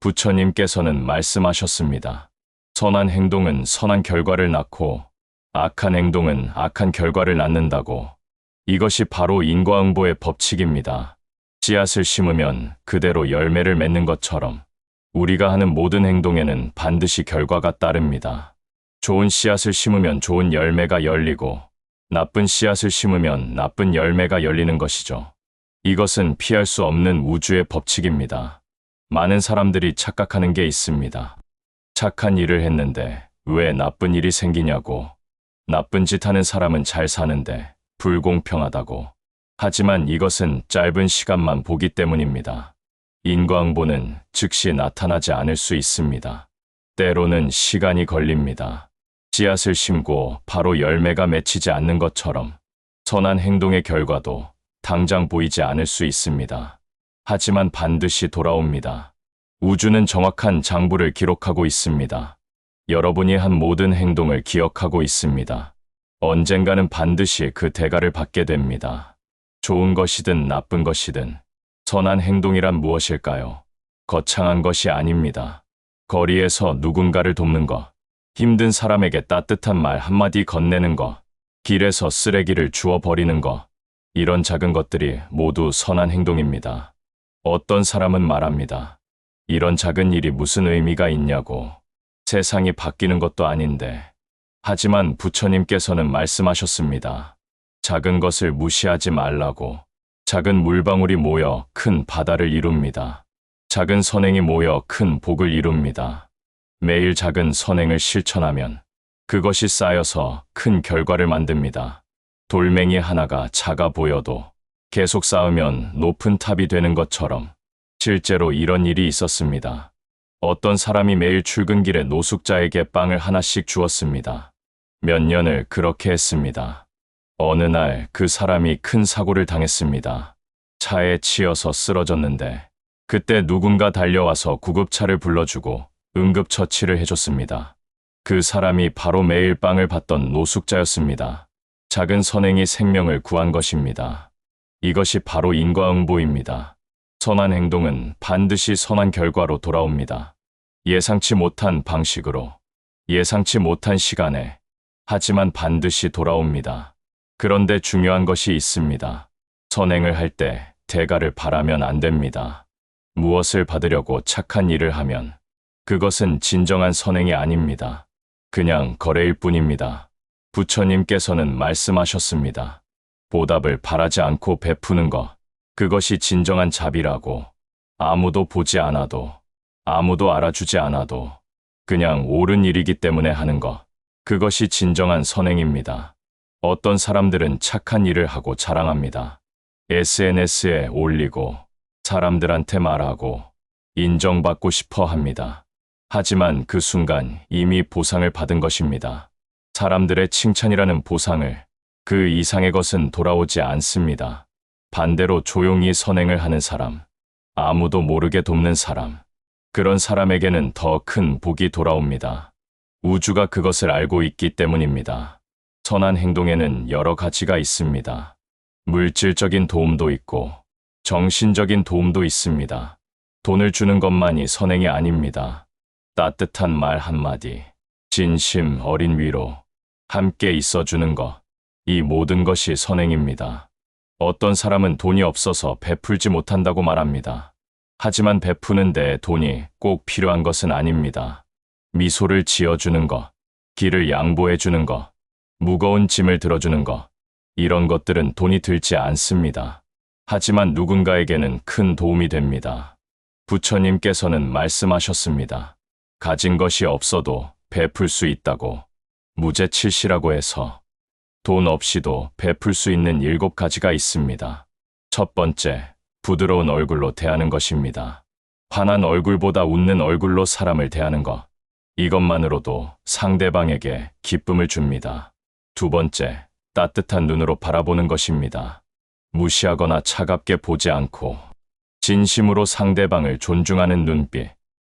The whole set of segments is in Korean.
부처님께서는 말씀하셨습니다. 선한 행동은 선한 결과를 낳고 악한 행동은 악한 결과를 낳는다고. 이것이 바로 인과응보의 법칙입니다. 씨앗을 심으면 그대로 열매를 맺는 것처럼 우리가 하는 모든 행동에는 반드시 결과가 따릅니다. 좋은 씨앗을 심으면 좋은 열매가 열리고 나쁜 씨앗을 심으면 나쁜 열매가 열리는 것이죠. 이것은 피할 수 없는 우주의 법칙입니다. 많은 사람들이 착각하는 게 있습니다. 착한 일을 했는데 왜 나쁜 일이 생기냐고. 나쁜 짓 하는 사람은 잘 사는데 불공평하다고. 하지만 이것은 짧은 시간만 보기 때문입니다. 인과응보는 즉시 나타나지 않을 수 있습니다. 때로는 시간이 걸립니다. 씨앗을 심고 바로 열매가 맺히지 않는 것처럼 선한 행동의 결과도 당장 보이지 않을 수 있습니다. 하지만 반드시 돌아옵니다. 우주는 정확한 장부를 기록하고 있습니다. 여러분이 한 모든 행동을 기억하고 있습니다. 언젠가는 반드시 그 대가를 받게 됩니다. 좋은 것이든 나쁜 것이든 선한 행동이란 무엇일까요? 거창한 것이 아닙니다. 거리에서 누군가를 돕는 것, 힘든 사람에게 따뜻한 말 한마디 건네는 것, 길에서 쓰레기를 주워 버리는 것, 이런 작은 것들이 모두 선한 행동입니다. 어떤 사람은 말합니다. 이런 작은 일이 무슨 의미가 있냐고. 세상이 바뀌는 것도 아닌데. 하지만 부처님께서는 말씀하셨습니다. 작은 것을 무시하지 말라고. 작은 물방울이 모여 큰 바다를 이룹니다. 작은 선행이 모여 큰 복을 이룹니다. 매일 작은 선행을 실천하면 그것이 쌓여서 큰 결과를 만듭니다. 돌멩이 하나가 작아 보여도 계속 쌓으면 높은 탑이 되는 것처럼 실제로 이런 일이 있었습니다. 어떤 사람이 매일 출근길에 노숙자에게 빵을 하나씩 주었습니다. 몇 년을 그렇게 했습니다. 어느 날 그 사람이 큰 사고를 당했습니다. 차에 치여서 쓰러졌는데 그때 누군가 달려와서 구급차를 불러주고 응급처치를 해줬습니다. 그 사람이 바로 매일 빵을 받던 노숙자였습니다. 작은 선행이 생명을 구한 것입니다. 이것이 바로 인과응보입니다. 선한 행동은 반드시 선한 결과로 돌아옵니다. 예상치 못한 방식으로, 예상치 못한 시간에, 하지만 반드시 돌아옵니다. 그런데 중요한 것이 있습니다. 선행을 할 때 대가를 바라면 안 됩니다. 무엇을 받으려고 착한 일을 하면 그것은 진정한 선행이 아닙니다. 그냥 거래일 뿐입니다. 부처님께서는 말씀하셨습니다. 보답을 바라지 않고 베푸는 것, 그것이 진정한 자비라고. 아무도 보지 않아도, 아무도 알아주지 않아도, 그냥 옳은 일이기 때문에 하는 것, 그것이 진정한 선행입니다. 어떤 사람들은 착한 일을 하고 자랑합니다. SNS에 올리고, 사람들한테 말하고, 인정받고 싶어 합니다. 하지만 그 순간 이미 보상을 받은 것입니다. 사람들의 칭찬이라는 보상을 그 이상의 것은 돌아오지 않습니다. 반대로 조용히 선행을 하는 사람, 아무도 모르게 돕는 사람, 그런 사람에게는 더 큰 복이 돌아옵니다. 우주가 그것을 알고 있기 때문입니다. 선한 행동에는 여러 가지가 있습니다. 물질적인 도움도 있고, 정신적인 도움도 있습니다. 돈을 주는 것만이 선행이 아닙니다. 따뜻한 말 한마디, 진심 어린 위로, 함께 있어주는 것, 이 모든 것이 선행입니다. 어떤 사람은 돈이 없어서 베풀지 못한다고 말합니다. 하지만 베푸는 데 돈이 꼭 필요한 것은 아닙니다. 미소를 지어주는 것, 길을 양보해주는 것, 무거운 짐을 들어주는 것, 이런 것들은 돈이 들지 않습니다. 하지만 누군가에게는 큰 도움이 됩니다. 부처님께서는 말씀하셨습니다. 가진 것이 없어도 베풀 수 있다고 무죄칠시라고 해서 돈 없이도 베풀 수 있는 일곱 가지가 있습니다. 첫 번째, 부드러운 얼굴로 대하는 것입니다. 환한 얼굴보다 웃는 얼굴로 사람을 대하는 것. 이것만으로도 상대방에게 기쁨을 줍니다. 두 번째, 따뜻한 눈으로 바라보는 것입니다. 무시하거나 차갑게 보지 않고 진심으로 상대방을 존중하는 눈빛.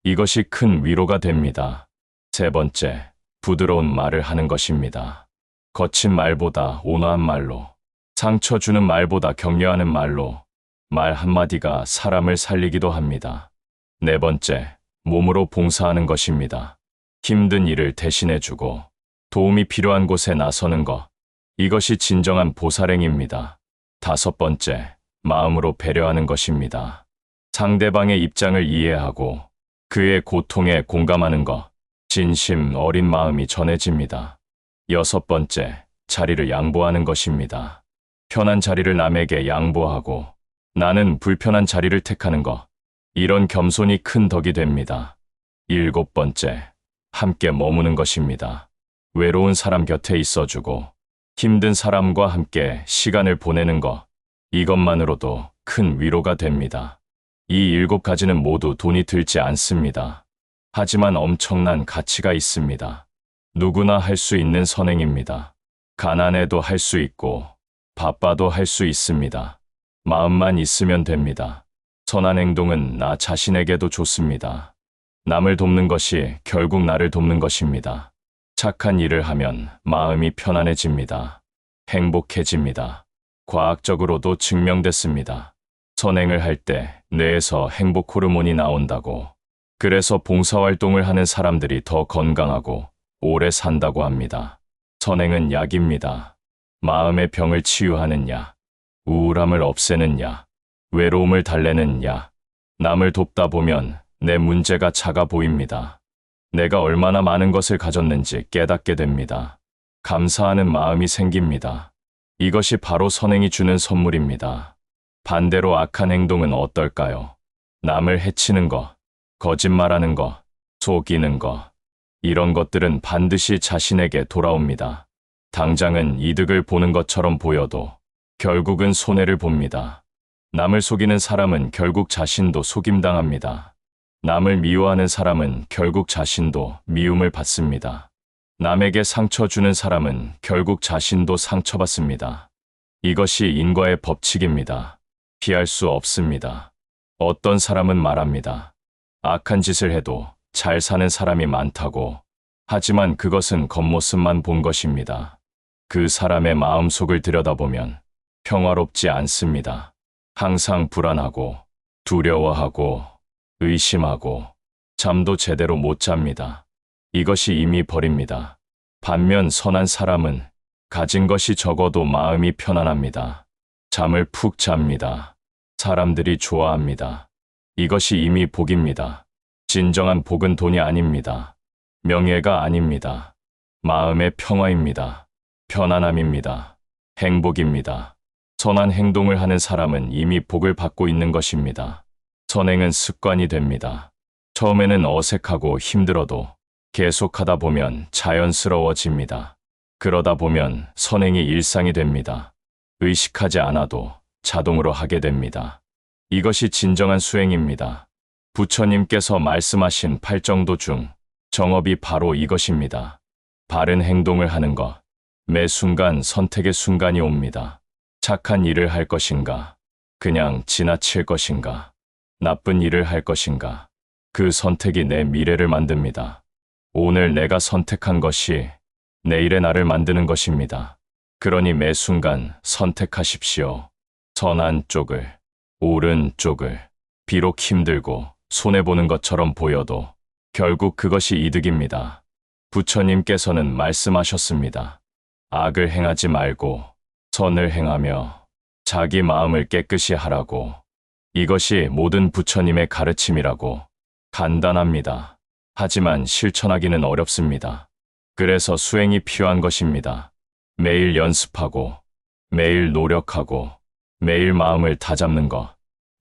이것이 큰 위로가 됩니다. 세 번째, 부드러운 말을 하는 것입니다. 거친 말보다 온화한 말로, 상처 주는 말보다 격려하는 말로, 말 한마디가 사람을 살리기도 합니다. 네 번째, 몸으로 봉사하는 것입니다. 힘든 일을 대신해주고 도움이 필요한 곳에 나서는 것. 이것이 진정한 보살행입니다. 다섯 번째, 마음으로 배려하는 것입니다. 상대방의 입장을 이해하고 그의 고통에 공감하는 것. 진심 어린 마음이 전해집니다. 여섯 번째, 자리를 양보하는 것입니다. 편한 자리를 남에게 양보하고 나는 불편한 자리를 택하는 것. 이런 겸손이 큰 덕이 됩니다. 일곱 번째, 함께 머무는 것입니다. 외로운 사람 곁에 있어주고 힘든 사람과 함께 시간을 보내는 것. 이것만으로도 큰 위로가 됩니다. 이 일곱 가지는 모두 돈이 들지 않습니다. 하지만 엄청난 가치가 있습니다. 누구나 할 수 있는 선행입니다. 가난해도 할 수 있고 바빠도 할 수 있습니다. 마음만 있으면 됩니다. 선한 행동은 나 자신에게도 좋습니다. 남을 돕는 것이 결국 나를 돕는 것입니다. 착한 일을 하면 마음이 편안해집니다. 행복해집니다. 과학적으로도 증명됐습니다. 선행을 할 때 뇌에서 행복 호르몬이 나온다고. 그래서 봉사활동을 하는 사람들이 더 건강하고 오래 산다고 합니다. 선행은 약입니다. 마음의 병을 치유하는 약, 우울함을 없애는 약, 외로움을 달래는 약. 남을 돕다 보면 내 문제가 작아 보입니다. 내가 얼마나 많은 것을 가졌는지 깨닫게 됩니다. 감사하는 마음이 생깁니다. 이것이 바로 선행이 주는 선물입니다. 반대로 악한 행동은 어떨까요? 남을 해치는 것, 거짓말하는 것, 속이는 것, 이런 것들은 반드시 자신에게 돌아옵니다. 당장은 이득을 보는 것처럼 보여도 결국은 손해를 봅니다. 남을 속이는 사람은 결국 자신도 속임당합니다. 남을 미워하는 사람은 결국 자신도 미움을 받습니다. 남에게 상처 주는 사람은 결국 자신도 상처받습니다. 이것이 인과의 법칙입니다. 피할 수 없습니다. 어떤 사람은 말합니다. 악한 짓을 해도 잘 사는 사람이 많다고. 하지만 그것은 겉모습만 본 것입니다. 그 사람의 마음속을 들여다보면 평화롭지 않습니다. 항상 불안하고 두려워하고 의심하고 잠도 제대로 못 잡니다. 이것이 이미 벌입니다. 반면 선한 사람은 가진 것이 적어도 마음이 편안합니다. 잠을 푹 잡니다. 사람들이 좋아합니다. 이것이 이미 복입니다. 진정한 복은 돈이 아닙니다. 명예가 아닙니다. 마음의 평화입니다. 편안함입니다. 행복입니다. 선한 행동을 하는 사람은 이미 복을 받고 있는 것입니다. 선행은 습관이 됩니다. 처음에는 어색하고 힘들어도 계속하다 보면 자연스러워집니다. 그러다 보면 선행이 일상이 됩니다. 의식하지 않아도 자동으로 하게 됩니다. 이것이 진정한 수행입니다. 부처님께서 말씀하신 팔정도 중 정업이 바로 이것입니다. 바른 행동을 하는 것. 매 순간 선택의 순간이 옵니다. 착한 일을 할 것인가? 그냥 지나칠 것인가? 나쁜 일을 할 것인가? 그 선택이 내 미래를 만듭니다. 오늘 내가 선택한 것이 내일의 나를 만드는 것입니다. 그러니 매 순간 선택하십시오. 선한 쪽을, 옳은 쪽을. 비록 힘들고 손해보는 것처럼 보여도 결국 그것이 이득입니다. 부처님께서는 말씀하셨습니다. 악을 행하지 말고 선을 행하며 자기 마음을 깨끗이 하라고. 이것이 모든 부처님의 가르침이라고. 간단합니다. 하지만 실천하기는 어렵습니다. 그래서 수행이 필요한 것입니다. 매일 연습하고, 매일 노력하고, 매일 마음을 다잡는 것.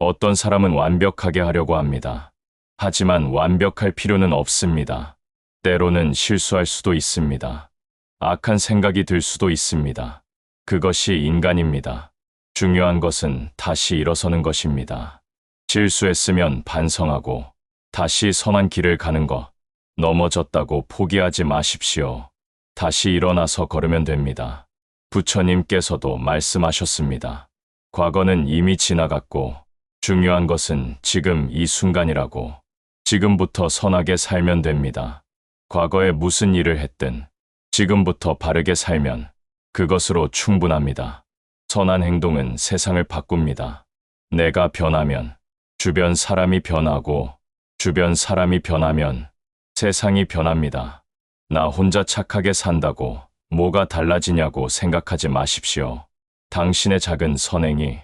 어떤 사람은 완벽하게 하려고 합니다. 하지만 완벽할 필요는 없습니다. 때로는 실수할 수도 있습니다. 악한 생각이 들 수도 있습니다. 그것이 인간입니다. 중요한 것은 다시 일어서는 것입니다. 실수했으면 반성하고 다시 선한 길을 가는 것. 넘어졌다고 포기하지 마십시오. 다시 일어나서 걸으면 됩니다. 부처님께서도 말씀하셨습니다. 과거는 이미 지나갔고 중요한 것은 지금 이 순간이라고. 지금부터 선하게 살면 됩니다. 과거에 무슨 일을 했든 지금부터 바르게 살면 그것으로 충분합니다. 선한 행동은 세상을 바꿉니다. 내가 변하면 주변 사람이 변하고 주변 사람이 변하면 세상이 변합니다. 나 혼자 착하게 산다고 뭐가 달라지냐고 생각하지 마십시오. 당신의 작은 선행이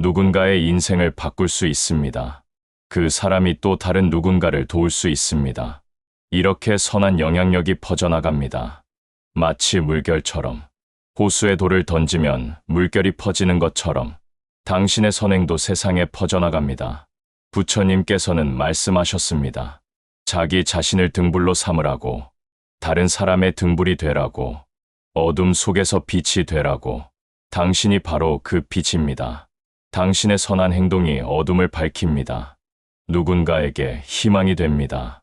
누군가의 인생을 바꿀 수 있습니다. 그 사람이 또 다른 누군가를 도울 수 있습니다. 이렇게 선한 영향력이 퍼져나갑니다. 마치 물결처럼 호수에 돌을 던지면 물결이 퍼지는 것처럼 당신의 선행도 세상에 퍼져나갑니다. 부처님께서는 말씀하셨습니다. 자기 자신을 등불로 삼으라고, 다른 사람의 등불이 되라고, 어둠 속에서 빛이 되라고, 당신이 바로 그 빛입니다. 당신의 선한 행동이 어둠을 밝힙니다. 누군가에게 희망이 됩니다.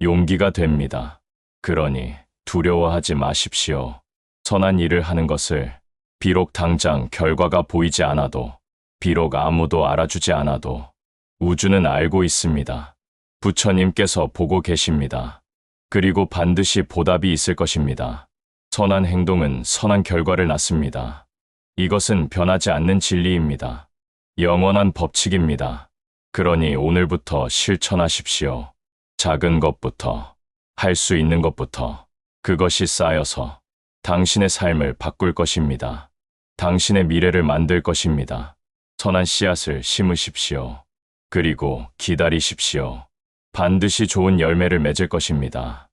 용기가 됩니다. 그러니 두려워하지 마십시오. 선한 일을 하는 것을 비록 당장 결과가 보이지 않아도, 비록 아무도 알아주지 않아도 우주는 알고 있습니다. 부처님께서 보고 계십니다. 그리고 반드시 보답이 있을 것입니다. 선한 행동은 선한 결과를 낳습니다. 이것은 변하지 않는 진리입니다. 영원한 법칙입니다. 그러니 오늘부터 실천하십시오. 작은 것부터, 할 수 있는 것부터, 그것이 쌓여서 당신의 삶을 바꿀 것입니다. 당신의 미래를 만들 것입니다. 선한 씨앗을 심으십시오. 그리고 기다리십시오. 반드시 좋은 열매를 맺을 것입니다.